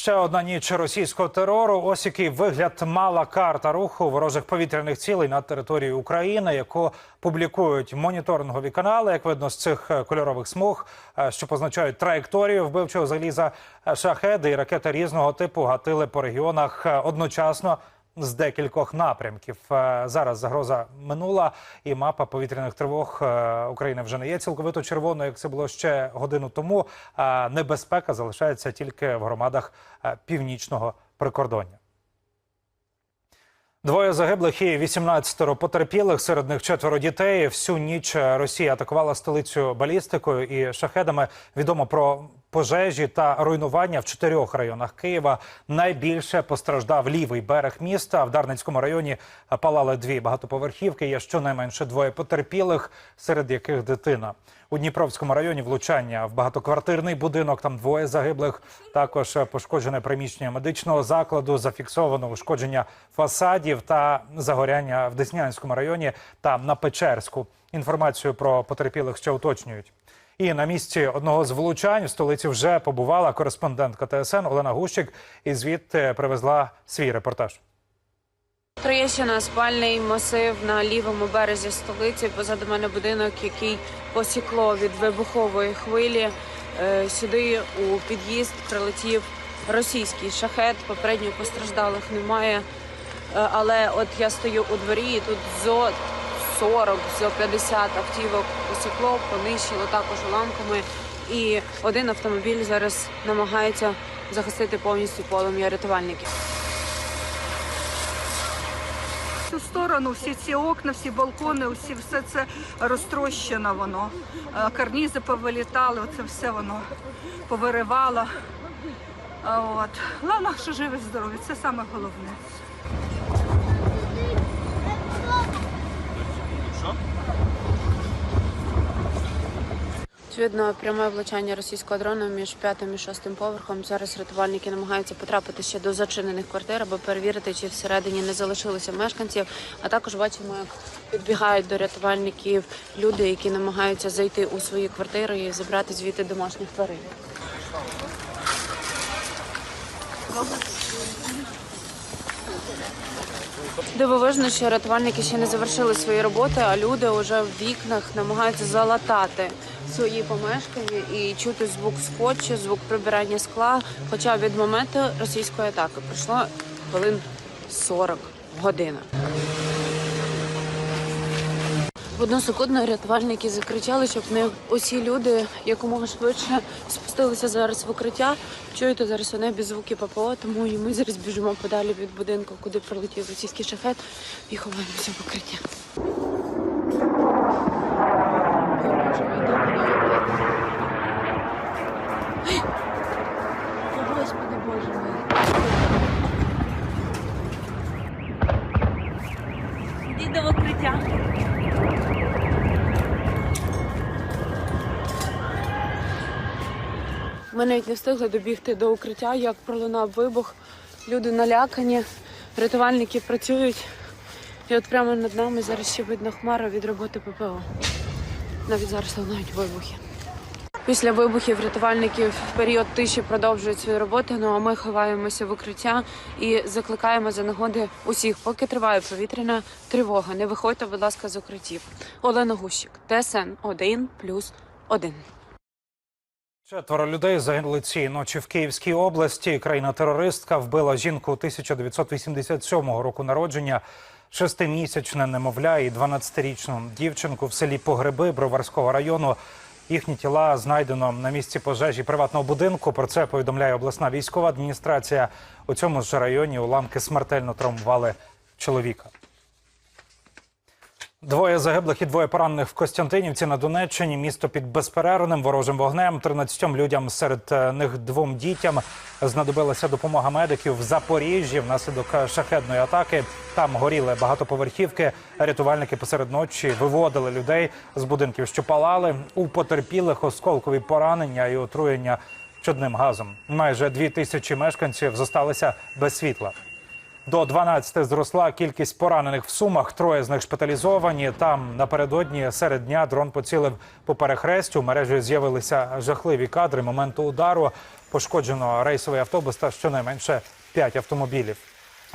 Ще одна ніч російського терору. Ось який вигляд мала карта руху ворожих повітряних цілей на території України, яку публікують моніторингові канали. Як видно з цих е, кольорових смуг, е, що позначають траєкторію вбивчого заліза е, шахеди і ракети різного типу гатили по регіонах одночасно. З декількох напрямків Е, зараз загроза минула, і мапа повітряних тривог е, України вже не є цілковито червоною, як це було ще годину тому. А небезпека залишається тільки в громадах е, північного прикордоння. Двоє загиблих і 18 потерпілих, серед них четверо дітей. Всю ніч Росія атакувала столицю балістикою і шахедами. Відомо про пожежі та руйнування в чотирьох районах Києва. Найбільше постраждав лівий берег міста. В Дарницькому районі палали дві багатоповерхівки. Є щонайменше двоє потерпілих, серед яких дитина. У Дніпровському районі влучання в багатоквартирний будинок. Там двоє загиблих. Також пошкоджене приміщення медичного закладу. Зафіксовано ушкодження фасадів та загоряння в Деснянському районі та на Печерську. Інформацію про потерпілих ще уточнюють. І на місці одного з влучань в столиці вже побувала кореспондентка ТСН Олена Гущик і звідти привезла свій репортаж. Троєщина, спальний масив на лівому березі столиці. Позаду мене будинок, який посікло від вибухової хвилі. Е, Сюди у під'їзд прилетів російський шахет. Попередньо постраждалих немає. Е, Але от я стою у дворі, і тут зо 40, зо 50 автівок посікло, понищило також уламками. І один автомобіль зараз намагається захистити повністю полум'я рятувальників. цю сторону всі ці окна, всі балкони, всі все це розтрощено воно. Е, Карнізи повилітали, оце все воно повиривало. А От. Головне, що живі здорові, це саме головне. Очевидно, пряме влучання російського дрону між п'ятим і шостим поверхом. Зараз рятувальники намагаються потрапити ще до зачинених квартир, аби перевірити, чи всередині не залишилося мешканців. А також бачимо, як підбігають до рятувальників люди, які намагаються зайти у свої квартири і забрати звідти домашніх тварин. Дивовижно, що рятувальники ще не завершили свої роботи, а люди вже в вікнах намагаються залатати свої помешкання і чути звук скотчу, звук прибирання скла. Хоча від моменту російської атаки пройшло хвилин 40 година. В рятувальники закричали, щоб не усі люди якомога швидше спустилися зараз в укриття. Чуєте зараз у небі звуки ППО, тому і ми зараз біжимо подалі від будинку, куди прилетів російський шахет, і ховаємося в укриття. Господи Боже мой. Іди до укриття. Ми навіть не встигли добігти до укриття, як пролунав вибух. Люди налякані, рятувальники працюють. І от прямо над нами зараз ще видно хмара від роботи ППО. Навіть зараз лунають вибухи. Після вибухів рятувальники в період тиші продовжують свою роботу. Ну а ми ховаємося в укриття і закликаємо за нагоди усіх, поки триває повітряна тривога. Не виходьте, будь ласка, з укриттів. Олена Гущик, ТСН 1 плюс 1. Четверо людей загинули цієї ночі в Київській області. Країна-терористка вбила жінку 1987 року народження, шестимісячне немовля і 12-річну дівчинку в селі Погреби Броварського району. Їхні тіла знайдено на місці пожежі приватного будинку. Про це повідомляє обласна військова адміністрація. У цьому ж районі уламки смертельно травмували чоловіка. Двоє загиблих і двоє поранених в Костянтинівці на Донеччині. Місто під безперервним ворожим вогнем. 13 людям, серед е, них двом дітям, знадобилася допомога медиків в Запоріжжі внаслідок е, шахедної атаки. Там горіли багатоповерхівки. Рятувальники посеред ночі виводили людей з будинків, що палали. У потерпілих осколкові поранення і отруєння чадним газом. Майже дві тисячі мешканців зосталися без світла. До 12 зросла кількість поранених в сумах. Троє з них шпиталізовані. Там напередодні серед дня дрон поцілив по перехрестю. В мережі з'явилися жахливі кадри моменту удару. Пошкоджено рейсовий автобус та щонайменше 5 автомобілів.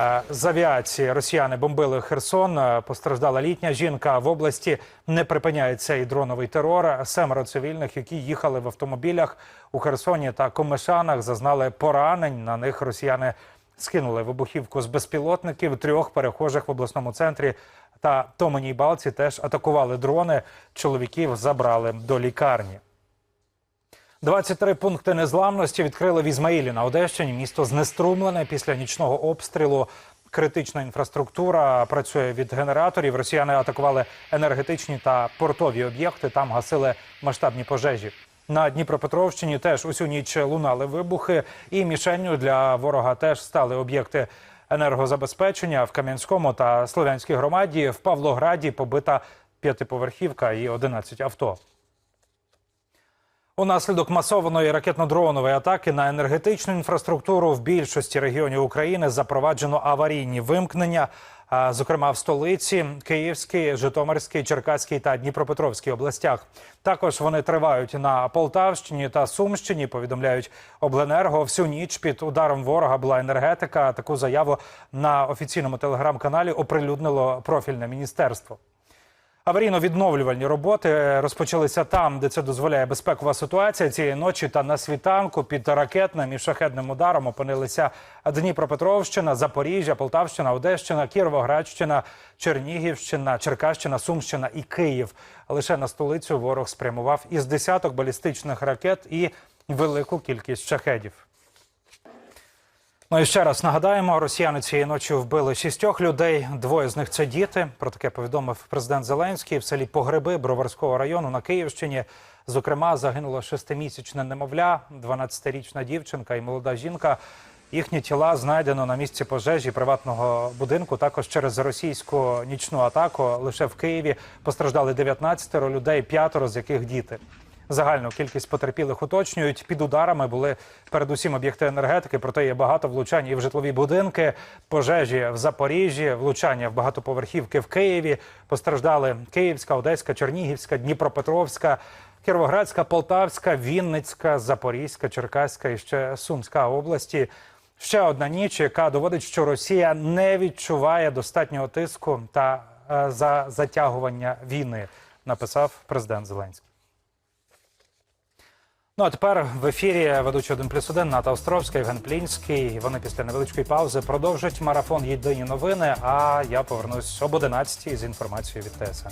Е, З авіації росіяни бомбили Херсон. Е, Постраждала літня жінка. В області не припиняється і дроновий терор. Семеро цивільних, які їхали в автомобілях у Херсоні та Комишанах, зазнали поранень. На них росіяни скинули вибухівку з безпілотників. Трьох перехожих в обласному центрі та Томаній Балці теж атакували дрони. Чоловіків забрали до лікарні. 23 пункти незламності відкрили в Ізмаїлі на Одещині. Місто знеструмлене після нічного обстрілу. Критична інфраструктура працює від генераторів. Росіяни атакували енергетичні та портові об'єкти. Там гасили масштабні пожежі. На Дніпропетровщині теж усю ніч лунали вибухи, і мішенню для ворога теж стали об'єкти енергозабезпечення в Кам'янському та Слов'янській громаді. В Павлограді побита п'ятиповерхівка і 11 авто. Унаслідок масованої ракетно-дронової атаки на енергетичну інфраструктуру в більшості регіонів України запроваджено аварійні вимкнення, зокрема в столиці, Київській, Житомирській, Черкаській та Дніпропетровській областях. Також вони тривають на Полтавщині та Сумщині. Повідомляють обленерго. Всю ніч під ударом ворога була енергетика. Таку заяву на офіційному телеграм-каналі оприлюднило профільне міністерство. Аварійно-відновлювальні роботи розпочалися там, де це дозволяє безпекова ситуація. Цієї ночі та на світанку під ракетним і шахедним ударом опинилися Дніпропетровщина, Запоріжжя, Полтавщина, Одещина, Кіровоградщина, Чернігівщина, Черкащина, Сумщина і Київ. Лише на столицю ворог спрямував із десяток балістичних ракет і велику кількість шахедів. Ну і ще раз нагадаємо, росіяни цієї ночі вбили шістьох людей. Двоє з них це діти. Про таке повідомив президент Зеленський в селі Погреби Броварського району на Київщині. Зокрема, загинуло шестимісячне немовля, 12-річна дівчинка і молода жінка. Їхні тіла знайдено на місці пожежі приватного будинку. Також через російську нічну атаку лише в Києві постраждали 19 людей, п'ятеро з яких діти. Загальну кількість потерпілих уточнюють. Під ударами були передусім об'єкти енергетики, проте є багато влучань і в житлові будинки, пожежі в Запоріжжі, влучання в багатоповерхівки в Києві. Постраждали Київська, Одеська, Чернігівська, Дніпропетровська, Кіровоградська, Полтавська, Вінницька, Запорізька, Черкаська і ще Сумська області. Ще одна ніч, яка доводить, що Росія не відчуває достатнього тиску та е, за затягування війни, написав президент Зеленський. Ну а тепер в ефірі ведучий один плюс один Ната Островська, Євген Плінський. Вони після невеличкої паузи продовжать марафон Єдині новини. А я повернусь об 11 з інформацією від ТСН.